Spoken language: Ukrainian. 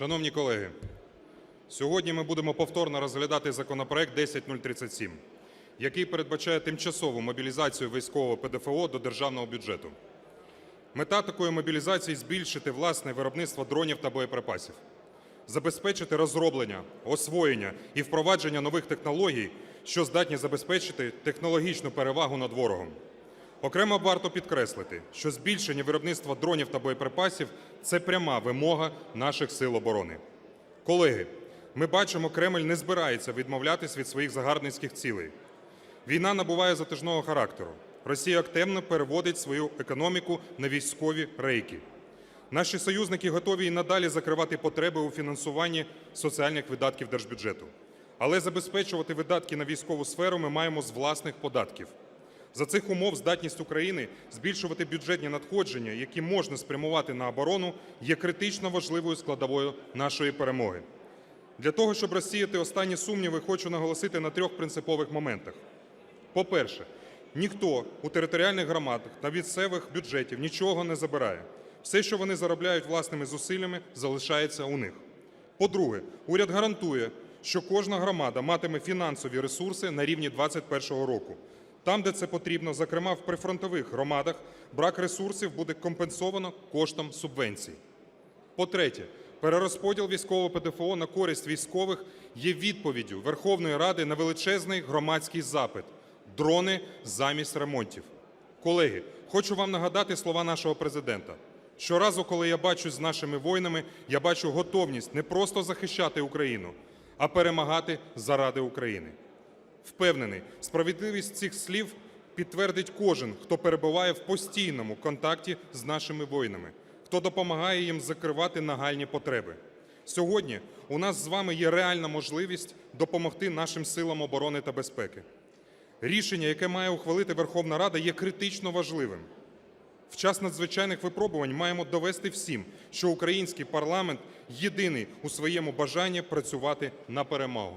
Шановні колеги, сьогодні ми будемо повторно розглядати законопроект 10037, який передбачає тимчасову мобілізацію військового ПДФО до державного бюджету. Мета такої мобілізації збільшити власне виробництво дронів та боєприпасів, забезпечити розроблення, освоєння і впровадження нових технологій, що здатні забезпечити технологічну перевагу над ворогом. Окремо варто підкреслити, що збільшення виробництва дронів та боєприпасів це пряма вимога наших сил оборони. Колеги, ми бачимо, Кремль не збирається відмовлятись від своїх загарбницьких цілей. Війна набуває затяжного характеру. Росія активно переводить свою економіку на військові рейки. Наші союзники готові і надалі закривати потреби у фінансуванні соціальних видатків держбюджету. Але забезпечувати видатки на військову сферу ми маємо з власних податків. За цих умов здатність України збільшувати бюджетні надходження, які можна спрямувати на оборону, є критично важливою складовою нашої перемоги. Для того, щоб розсіяти останні сумніви, хочу наголосити на трьох принципових моментах. По-перше, ніхто у територіальних громадах та місцевих бюджетів нічого не забирає. Все, що вони заробляють власними зусиллями, залишається у них. По-друге, уряд гарантує, що кожна громада матиме фінансові ресурси на рівні 2021 року. Там, де це потрібно, зокрема в прифронтових громадах, брак ресурсів буде компенсовано коштом субвенцій. По-третє, перерозподіл військового ПДФО на користь військових є відповіддю Верховної Ради на величезний громадський запит – дрони замість ремонтів. Колеги, хочу вам нагадати слова нашого Президента. Щоразу, коли я бачусь з нашими воїнами, я бачу готовність не просто захищати Україну, а перемагати заради України. Впевнений, справедливість цих слів підтвердить кожен, хто перебуває в постійному контакті з нашими воїнами, хто допомагає їм закривати нагальні потреби. Сьогодні у нас з вами є реальна можливість допомогти нашим силам оборони та безпеки. Рішення, яке має ухвалити Верховна Рада, є критично важливим. В час надзвичайних випробувань маємо довести всім, що український парламент єдиний у своєму бажанні працювати на перемогу.